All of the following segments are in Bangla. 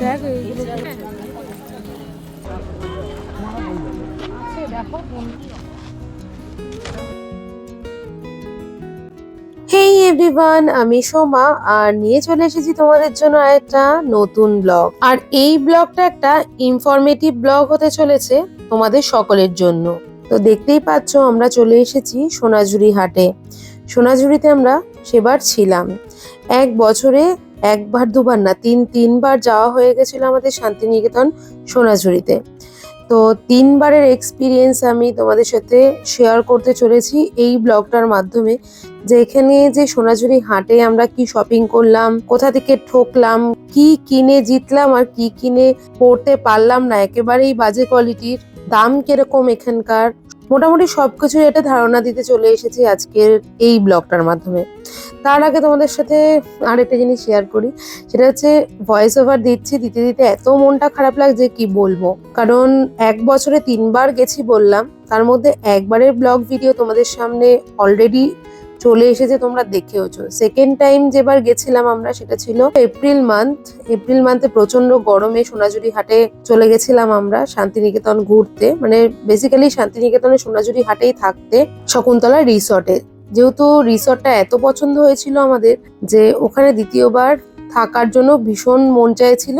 দেখ এভরিওয়ান আমি সোমা, আর নিয়ে চলে এসেছি তোমাদের জন্য একটা নতুন ব্লগ। আর এই ব্লগটা একটা ইনফরমেটিভ ব্লগ হতে চলেছে তোমাদের সকলের জন্য। তো দেখতেই পাচ্ছ, আমরা চলে এসেছি সোনাঝুরি হাটে। সোনাঝুরিতে আমরা সেবার ছিলাম। এক বছরে একবার, দুবার না, তিন, তিনবার যাওয়া হয়ে গেছিল আমাদের শান্তিনিকেতন সোনাঝুরিতে। তো তিনবারের এক্সপিরিয়েন্স আমি তোমাদের সাথে শেয়ার করতে চলেছি এই ব্লগটার মাধ্যমে, যে এখানে যে সোনাঝুরি হাটে আমরা কি শপিং করলাম, কোথা থেকে ঠকলাম, কি কিনে জিতলাম আর কি কিনে পড়তে পারলাম না, একেবারেই বাজে কোয়ালিটির দাম কীরকম এখানকার মোটামুটি সব কিছুই এটা ধারণা দিতে চলে এসেছি আজকের এই ব্লগটার মাধ্যমে। তার আগে তোমাদের সাথে আরেকটা জিনিস শেয়ার করি। সেটা হচ্ছে ভয়েস ওভার দিচ্ছি, দিতে দিতে এত মনটা খারাপ লাগছে কি বলব? কারণ এক বছরে তিনবার গেছি বললাম, তার মধ্যে একবারের ব্লগ ভিডিও তোমাদের সামনে অলরেডি চলে এসেছে, তোমরা দেখেওছো। সেকেন্ড টাইম যেবার গেছিলাম আমরা, সেটা ছিল এপ্রিল মান্থ এপ্রিল মান্থে প্রচণ্ড গরমে সোনাঝুরি হাটে চলে গেছিলাম আমরা, শান্তিনিকেতন ঘুরতে। মানে বেসিক্যালি শান্তিনিকেতনে সোনাঝুরি হাটেই থাকতে শকুন্তলা রিসর্টে। যেহেতু রিসর্টটা এত পছন্দ হয়েছিল আমাদের যে ওখানে দ্বিতীয়বার থাকার জন্য ভীষণ মন চাইছিল,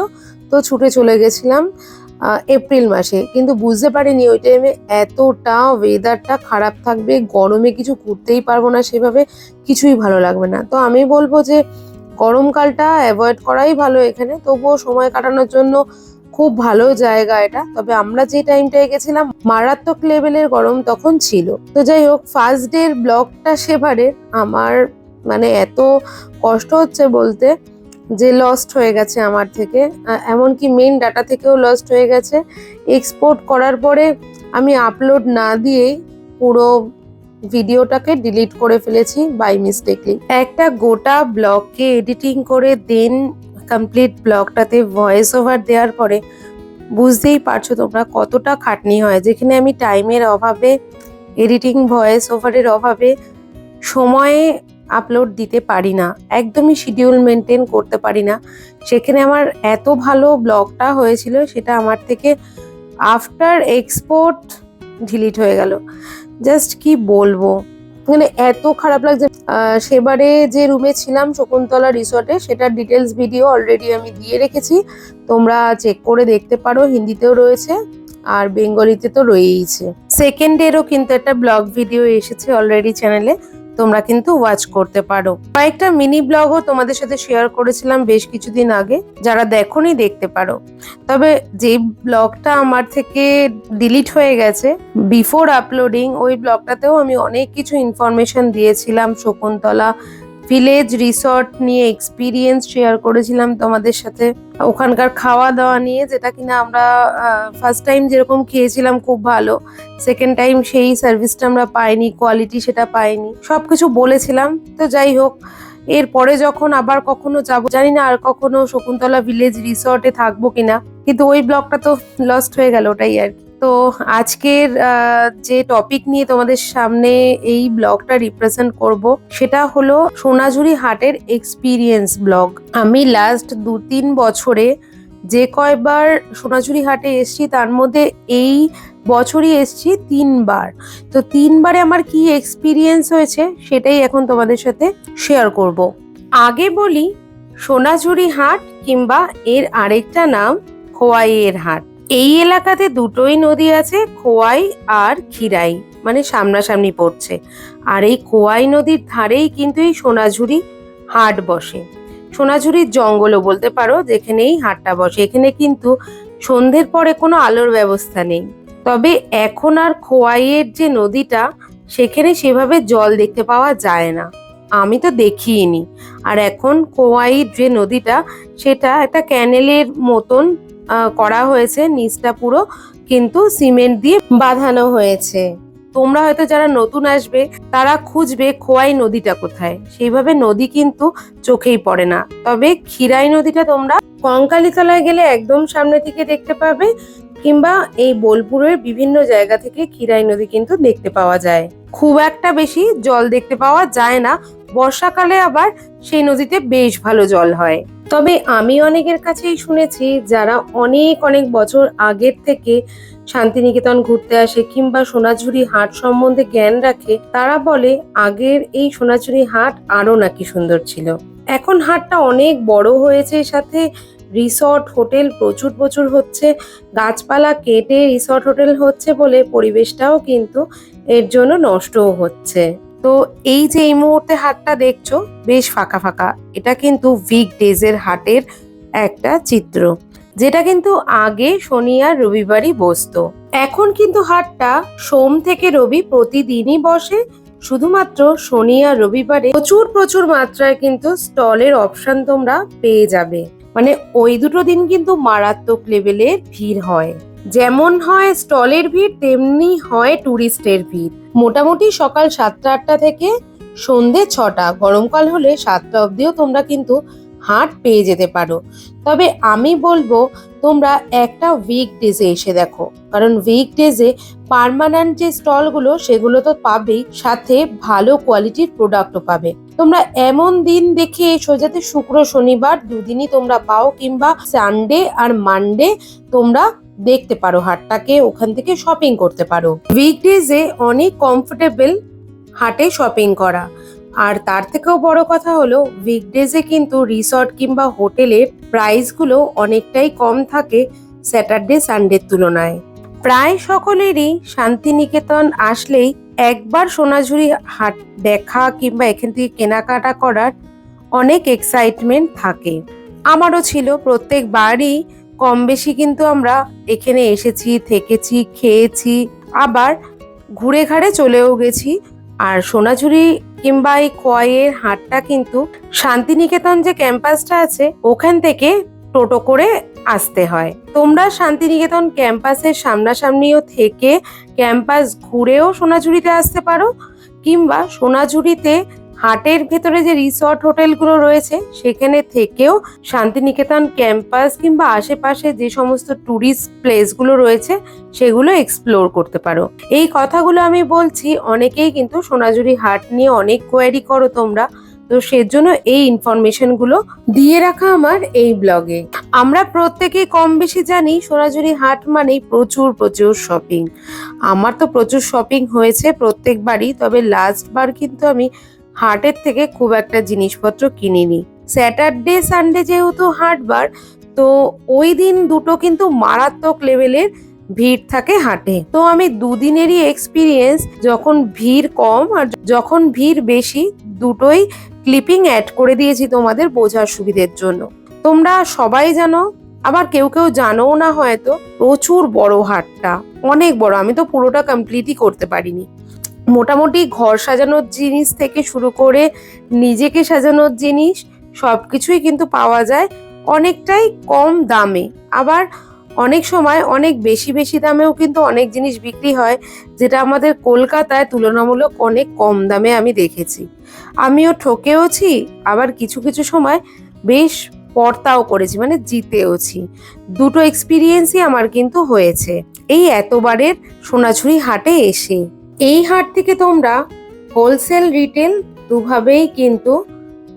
তো ছুটে চলে গেছিলাম। এপ্রিল মাসে। কিন্তু বুঝতে পারিনি ওই টাইমে এতটা ওয়েদারটা খারাপ থাকবে, গরমে কিছু করতেই পারব না, সেভাবে কিছুই ভালো লাগবে না। তো আমি বলব যে, গরমকালটা অ্যাভয়েড করাই ভালো এখানে। তবুও সময় কাটানোর জন্য খুব ভালো জায়গা এটা। তবে আমরা যে টাইমটায় গেছিলাম, মারাত্মক লেভেলের গরম তখন ছিল। তো যাই হোক ফার্স্ট ডে এর ব্লগটা সেবারে আমার মানে এত কষ্ট হচ্ছে বলতে যে লস্ট হয়ে গেছে আমার থেকে। এমনকি মেন ডাটা থেকেও লস্ট হয়ে গেছে। এক্সপোর্ট করার পরে আমি আপলোড না দিয়েই পুরো ভিডিওটাকে ডিলিট করে ফেলেছি বাই মিস্টেকলি একটা গোটা ব্লগকে এডিটিং করে দেন কমপ্লিট ব্লগটাতে ভয়েস ওভার দেওয়ার পরে বুঝতেই পারছ তোমরা কতটা খাটনি হয়। যেখানে আমি টাইমের অভাবে এডিটিং ভয়েস ওভারের অভাবে, সময়ে আপলোড দিতে পারি না, একদমই শিডিউল মেনটেন করতে পারি না। সেখানে আমার এত ভালো ব্লগটা হয়েছিল, সেটা আমার থেকে আফটার এক্সপোর্ট ডিলিট হয়ে গেল। জাস্ট কি বলব? মানে এত খারাপ লাগছে। সেবারে যে রুমে ছিলাম শকুন্তলা রিসর্টে সেটার ডিটেলস ভিডিও অলরেডি আমি দিয়ে রেখেছি। তোমরা চেক করে দেখতে পারো, হিন্দিতেও রয়েছে আর বেঙ্গলিতে তো রয়েইছে। সেকেন্ড এরও কিন্তু একটা ব্লগ ভিডিও এসেছে অলরেডি চ্যানেলে তোমরা কিন্তু ওয়াচ করতে পারো। কয়েকটা মিনি ব্লগও তোমাদের সাথে শেয়ার করেছিলাম বেশ কিছুদিন আগে, যারা দেখোনি দেখতে পারো। তবে যে ব্লগটা আমার থেকে ডিলিট হয়ে গেছে বিফোর আপলোডিং ওই ব্লগটাতেও আমি অনেক কিছু ইনফরমেশন দিয়েছিলাম, শকুন্তলা ভিলেজ রিসর্ট নিয়ে এক্সপিরিয়েন্স শেয়ার করেছিলাম তোমাদের সাথে। ওখানকার খাওয়া দাওয়া নিয়ে, যেটা কিনা আমরা ফার্স্ট টাইম যেরকম খেয়েছিলাম খুব ভালো। সেকেন্ড টাইম সেই সার্ভিসটা আমরা পাইনি কোয়ালিটি সেটা পাইনি। সবকিছু বলেছিলাম, তো যাই হোক, এরপরে যখন আবার কখনো যাব, জানি না আর কখনো শকুন্তলা ভিলেজ রিসর্টে থাকব কিনা, কিন্তু ওই ব্লগটা তো লস্ট হয়ে গেল ওটাই আর কি। তো আজকের যে টপিক নিয়ে তোমাদের সামনে এই ব্লগটা রিপ্রেজেন্ট করব, সেটা হলো সোনাঝুরি হাটের এক্সপিরিয়েন্স ব্লগ আমি লাস্ট দু তিন বছরে যে কয়বার সোনাঝুরি হাটে এসেছি, তার মধ্যে এই বছরই এসছি তিনবার। তো তিনবারে আমার কি এক্সপিরিয়েন্স হয়েছে, সেটাই এখন তোমাদের সাথে শেয়ার করব। আগে বলি, সোনাঝুরি হাট কিংবা এর আরেকটা নাম খোয়াইয়ের হাট। এই এলাকাতে দুটোই নদী আছে, খোয়াই আর খিরাই মানে সামনাসামনি পড়ছে। আর এই খোয়াই নদীর ধারেই কিন্তু এই সোনাঝুরি হাট বসে। সোনাঝুরির জঙ্গলও বলতে পারো যেখানে এই হাটটা বসে। এখানে কিন্তু সন্ধ্যের পরে কোনো আলোর ব্যবস্থা নেই। তবে এখন আর খোয়াইয়ের যে নদীটা, সেখানে সেভাবে জল দেখতে পাওয়া যায় না। আমি তো দেখিনি আর এখন খোয়াইয়ের যে নদীটা, সেটা একটা ক্যানেলের মতন করা হয়েছে, নিচটা পুরো কিন্তু সিমেন্ট দিয়ে বাঁধানো হয়েছে। তোমরা হয়তো যারা নতুন আসবে, তারা খুঁজবে খোয়াই নদীটা কোথায়। সেইভাবে নদী কিন্তু চোখেই পড়ে না। তবে ক্ষীরাই নদীটা তোমরা কঙ্কালীতলায় গেলে একদম সামনে থেকে দেখতে পাবে, কিংবা এই বোলপুরের বিভিন্ন জায়গা থেকে ক্ষীরাই নদী কিন্তু দেখতে পাওয়া যায়। খুব একটা বেশি জল দেখতে পাওয়া যায় না বর্ষাকালে আবার সেই নদীতে বেশ ভালো জল হয়। তবে আমি অনেকের কাছেই শুনেছি যারা অনেক অনেক বছর আগের থেকে শান্তিনিকেতন ঘুরতে আসে কিংবা সোনাঝুরি হাট সম্বন্ধে জ্ঞান রাখে, তারা বলে আগের এই সোনাঝুরি হাট আরও নাকি সুন্দর ছিল। এখন হাটটা অনেক বড় হয়েছে সাথে রিসর্ট, হোটেল প্রচুর প্রচুর হচ্ছে, গাছপালা কেটে রিসর্ট, হোটেল হচ্ছে বলে পরিবেশটাও কিন্তু এর জন্য নষ্টও হচ্ছে। তো এই যে এই মুহূর্তে হাটটা দেখছ, বেশ ফাঁকা ফাঁকা। এটা কিন্তু উইক ডেজের হাটের একটা চিত্র, যেটা কিন্তু আগে শনি আর রবিবারই বসতো। এখন কিন্তু হাটটা সোম থেকে রবি প্রতিদিনই বসে, শুধুমাত্র শনি আর রবিবারে প্রচুর প্রচুর মাত্রায় কিন্তু স্টলের অপশন তোমরা পেয়ে যাবে। মানে ওই দুটো দিন কিন্তু মারাত্মক লেভেলের ভিড় হয়। যেমন হয় স্টলের ভিড়, তেমনি হয় টুরিস্টের ভিড়। মোটামুটি সকাল সাতটা আটটা থেকে সন্ধে ছটা, গরমকাল হলে সাতটা অবধিও তোমরা কিন্তু হাট পেয়ে যেতে পারো। তবে আমি বলব, তোমরা একটা উইক ডেজে এসে দেখো। কারণ উইক ডেজে পার্মানেন্ট যে স্টলগুলো, সেগুলো তো পাবেই, সাথে ভালো কোয়ালিটির প্রোডাক্টও পাবে। তোমরা এমন দিন দেখে এসো যাতে শুক্র, শনিবার দুদিনই তোমরা পাও, কিংবা সানডে আর মানডে তোমরা দেখতে পারো হাটটাকে, ওখান থেকে শপিং করতে পারো। উইকডেজে অনেক কমফোর্টেবল হাটে শপিং করা। আর তার থেকেও বড় কথা হলো উইকডেজে কিন্তু রিসর্ট কিংবা হোটেলের প্রাইসগুলো অনেকটাই কম থাকে স্যাটারডে সানডের তুলনায়। প্রায় সকলেরই শান্তিনিকেতন আসলেই একবার সোনাঝুরি হাট দেখা কিংবা এখান থেকে কেনাকাটা করার অনেক এক্সাইটমেন্ট থাকে। আমারও ছিল প্রত্যেকবারই কম বেশি কিন্তু আমরা এখানে এসেছি, থেকেছি, খেয়েছি, আবার ঘুরে ঘাড়ে চলেও গেছি। আর সোনাঝুরি কিংবা এই কয়ের হাটটা কিন্তু শান্তিনিকেতন যে ক্যাম্পাসটা আছে, ওখান থেকে টোটো করে আসতে হয়। তোমরা শান্তিনিকেতন ক্যাম্পাসের সামনাসামনিও থেকে ক্যাম্পাস ঘুরেও সোনাঝুরিতে আসতে পারো, কিংবা সোনাঝুরিতে হাটের ভেতরে যে রিসর্ট হোটেলগুলো রয়েছে, সেখানে থেকেও শান্তিনিকেতন ক্যাম্পাস কিংবা আশেপাশে যে সমস্ত ট্যুরিস্ট প্লেসগুলো রয়েছে, সেগুলো এক্সপ্লোর করতে পারো। এই কথাগুলো আমি বলছি, অনেকেই কিন্তু সোনাঝুরি হাট নিয়ে অনেক কোয়ারি করো তোমরা। তো সেজন্য এই ইনফরমেশনগুলো দিয়ে রাখা আমার এই ব্লগে আমরা প্রত্যেকেই কম বেশি জানি সোনাঝুরি হাট মানেই প্রচুর প্রচুর শপিং আমার তো প্রচুর শপিং হয়েছে প্রত্যেকবারই, তবে লাস্ট বার কিন্তু আমি হাটের থেকে খুব একটা জিনিসপত্র কিনিনি। স্যাটারডে সানডে যেহেতু হাটবার, তো ওই দিন দুটো কিন্তু মারাত্মক লেভেলের ভিড় থাকে হাটে। তো আমি দুদিনেরই এক্সপিরিয়েন্স যখন ভিড় কম আর যখন ভিড় বেশি, দুটোই ক্লিপিং অ্যাড করে দিয়েছি তোমাদের বোঝার সুবিধের জন্য। তোমরা সবাই জানো, আবার কেউ কেউ জানোও না হয়তো, প্রচুর বড় হাটটা। অনেক বড়, আমি তো পুরোটা কমপ্লিটই করতে পারিনি। মোটামুটি ঘর সাজানোর জিনিস থেকে শুরু করে নিজেকে সাজানোর জিনিস সব কিছুই কিন্তু পাওয়া যায় অনেকটাই কম দামে। আবার অনেক সময় অনেক বেশি বেশি দামেও কিন্তু অনেক জিনিস বিক্রি হয় যেটা আমাদের কলকাতায় তুলনামূলক অনেক কম দামে আমি দেখেছি। আমিও ঠকেওছি, আবার কিছু কিছু সময় বেশ পর্তাও করেছি মানে জিতেওছি। দুটো এক্সপিরিয়েন্সই আমার কিন্তু হয়েছে। এই এতবারের সোনাঝুরি হাটে এসে এই হাট থেকে তোমরা হোলসেল রিটেল দুভাবেই কিন্তু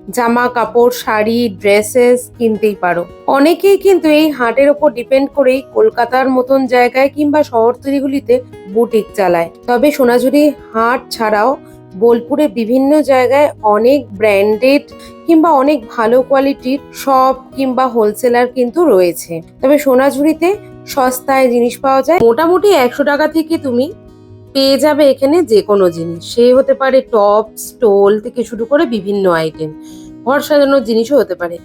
জামা কাপড় শাড়ি ড্রেসেস কিনতেই পারো। অনেকেই কিন্তু এই হাটের ওপর ডিপেন্ড করেই কলকাতার মতন জায়গায় কিংবা শহরতলিগুলিতে বুটিক চালায়। তবে সোনাঝুরি হাট ছাড়াও বোলপুরে বিভিন্ন জায়গায় অনেক ব্র্যান্ডেড কিংবা অনেক ভালো কোয়ালিটির শপ কিংবা হোলসেলার কিন্তু রয়েছে। তবে সোনাঝুরিতে সস্তায় জিনিস পাওয়া যায়। মোটামুটি একশো টাকা থেকে তুমি পেয়ে যাবে এখানে যে কোনো জিনিস। সে হতে পারে টপ স্টোল থেকে শুরু করে বিভিন্ন আইটেম ঘর সাজানোর জিনিসও হতে পারে।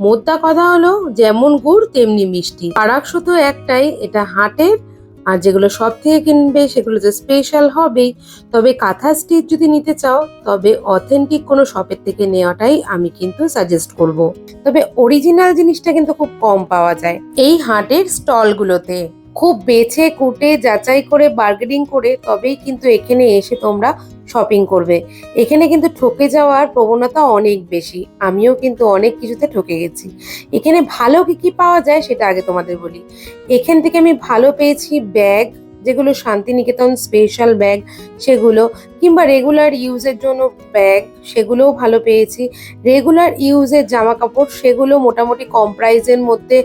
মোদ্দা কথা হলো, যেমন গুড়, তেমনি মিষ্টি। ফারাক শুধু একটাই, এটা হাটের। আর যেগুলো সব থেকে কিনবে, সেগুলো তো স্পেশাল হবেই। তবে কাঁথা স্টিচ যদি নিতে চাও, তবে অথেন্টিক কোনো শপের থেকে নেওয়াটাই আমি কিন্তু সাজেস্ট করব। তবে অরিজিনাল জিনিসটা কিন্তু খুব কম পাওয়া যায়। এই হাটের স্টলগুলোতে খুব বেছে কুটে যাচাই করে বার্গেনিং করে তবেই কিন্তু এখানে এসে তোমরা শপিং করবে। এখানে কিন্তু ঠকে যাওয়ার প্রবণতা অনেক বেশি। আমিও কিন্তু অনেক কিছুতে ঠকে গেছি। এখানে ভালো কি কি পাওয়া যায় সেটা আগে তোমাদের বলি। এখান থেকে আমি ভালো পেয়েছি ব্যাগ যেগুলো শান্তিনিকেতন স্পেশাল ব্যাগ সেগুলো, কিংবা রেগুলার ইউজের জন্য ব্যাগ সেগুলোও ভালো পেয়েছি। রেগুলার ইউজের জামা কাপড় সেগুলো মোটামুটি কম প্রাইসের মধ্যে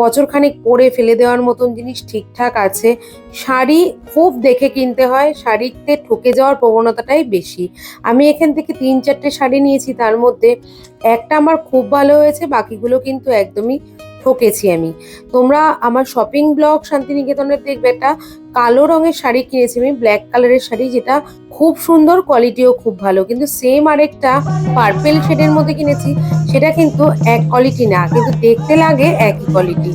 বছরখানেক পরে ফেলে দেওয়ার মতন জিনিস ঠিকঠাক আছে। শাড়ি খুব দেখে কিনতে হয়, শাড়িতে ঠকে যাওয়ার প্রবণতাটাই বেশি। আমি এখান থেকে তিন চারটে শাড়ি নিয়েছি, তার মধ্যে একটা আমার খুব ভালো হয়েছে, বাকিগুলো কিন্তু একদমই ঠকেছি আমি। তোমরা আমার শপিং ব্লগ শান্তিনিকেতনের দেখবে একটা কালো রঙের শাড়ি কিনেছি আমি ব্ল্যাক কালারের শাড়ি, যেটা খুব সুন্দর কোয়ালিটিও খুব ভালো। কিন্তু সেম আরেকটা পার্পেল শেডের মধ্যে কিনেছি, সেটা কিন্তু এক কোয়ালিটি না, কিন্তু দেখতে লাগে একই কোয়ালিটি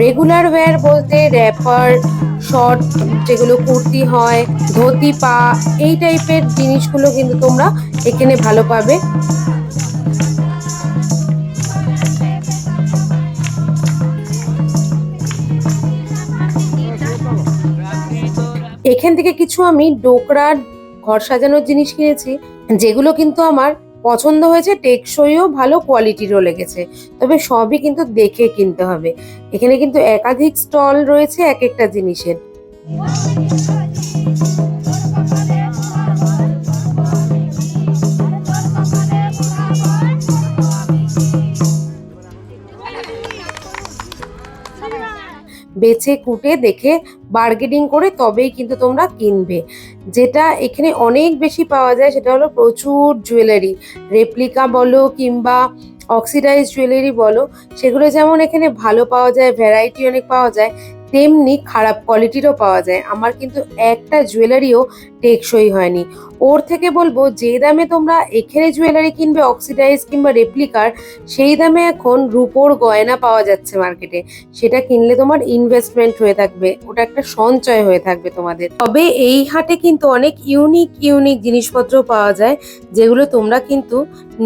রেগুলার ওয়্যার বলতে র্যাপার শর্ট যেগুলো কুর্তি হয়, ধুতি পা, এই টাইপের জিনিসগুলো কিন্তু তোমরা এখানে ভালো পাবে। এখান থেকে কিছু আমি ডোকরার ঘর সাজানোর জিনিস কিনেছি, যেগুলো কিন্তু আমার পছন্দ হয়েছে, টেকসইও ভালো কোয়ালিটিরও লেগেছে। তবে সবই কিন্তু দেখে কিনতে হবে। এখানে কিন্তু একাধিক স্টল রয়েছে এক একটা জিনিসের। বেছে কুটে দেখে বার্গেনিং করে তবেই কিন্তু তোমরা কিনবে। যেটা এখানে অনেক বেশি পাওয়া যায় সেটা হলো প্রচুর জুয়েলারি রেপ্লিকা বলো কিংবা অক্সিডাইজ জুয়েলারি বলো, সেগুলো যেমন এখানে ভালো পাওয়া যায় ভ্যারাইটি অনেক পাওয়া যায়, তেমনি খারাপ কোয়ালিটিরও পাওয়া যায়। আমার কিন্তু একটা জুয়েলারিও টেকসই হয়নি। ওর থেকে বলব, যে দামে তোমরা এখানে জুয়েলারি কিনবে অক্সিডাইজ কিংবা রেপ্লিকার সেই দামে এখন রুপোর গয়না পাওয়া যাচ্ছে মার্কেটে সেটা কিনলে তোমার ইনভেস্টমেন্ট হয়ে থাকবে, ওটা একটা সঞ্চয় হয়ে থাকবে তোমাদের। তবে এই হাটে কিন্তু অনেক ইউনিক ইউনিক জিনিসপত্র পাওয়া যায়, যেগুলো তোমরা কিন্তু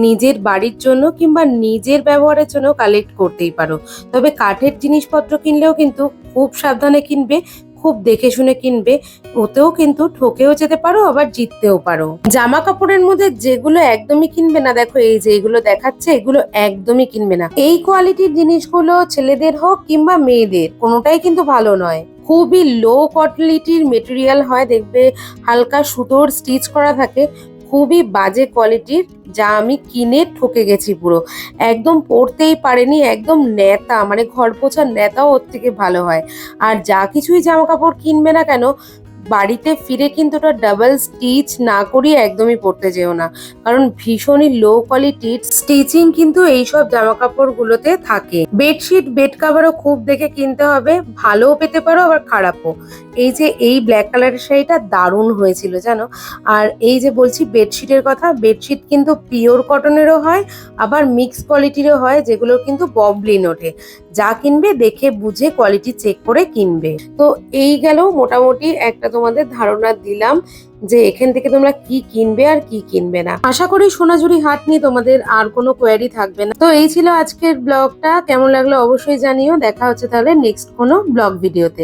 নিজের বাড়ির জন্য কিংবা নিজের ব্যবহারের জন্য কালেক্ট করতেই পারো। তবে কাঠের জিনিসপত্র কিনলেও কিন্তু খুব সাবধানে কিনবে খুব দেখে শুনে কিনবে, ওতেও কিন্তু ঠকেও যেতে পারো, আবার জিততেও পারো। জামা কাপড়ের মধ্যে যেগুলো একদমই কিনবে না, দেখো এই যে এগুলো দেখাচ্ছে, এগুলো একদমই কিনবে না। এই কোয়ালিটির জিনিসগুলো ছেলেদের হোক কিংবা মেয়েদের, কোনোটাই কিন্তু ভালো নয়। খুবই লো কোয়ালিটির মেটেরিয়াল হয়, দেখবে হালকা সুতোর স্টিচ করা থাকে খুবই বাজে কোয়ালিটির যা আমি কিনে ঠকে গেছি পুরো। একদম পরতেই পারেনি, একদম নেতা মানে ঘর পোছার নেতাও ওর থেকে ভালো হয়। আর যা কিছুই জামা কাপড় কিনবে না কেন, বাড়িতে ফিরে কিন্তু ওটা ডাবল স্টিচ না করিয়ে একদমই পরতে যেও না। কারণ ভীষণই লো কোয়ালিটির স্টিচিং কিন্তু এইসব জামা কাপড়গুলোতে থাকে বেডশিট বেড কাভারও খুব দেখে কিনতে হবে, ভালোও পেতে পারো, আবার খারাপও। এই যে এই ব্ল্যাক কালারের শাড়িটা দারুণ হয়েছিল, জানো? আর এই যে বলছি বেডশিটের কথা বেডশিট কিন্তু পিওর কটনেরও হয়, আবার মিক্স কোয়ালিটিরও হয়, যেগুলো কিন্তু ববলিন ওঠে। যা কিনবে, দেখে বুঝে কোয়ালিটি চেক করে কিনবে। তো এই গেল মোটামুটি একটা তোমাদের ধারণা দিলাম যে এখান থেকে তোমরা কি কিনবে আর কি কিনবে না। আশা করি সোনাঝুরি হাট নিয়ে তোমাদের আর কোনো কোয়ারি থাকবে না। তো এই ছিল আজকের ব্লগটা, কেমন লাগল অবশ্যই জানিও। দেখা হচ্ছে তাহলে নেক্সট কোনো ব্লগ ভিডিওতে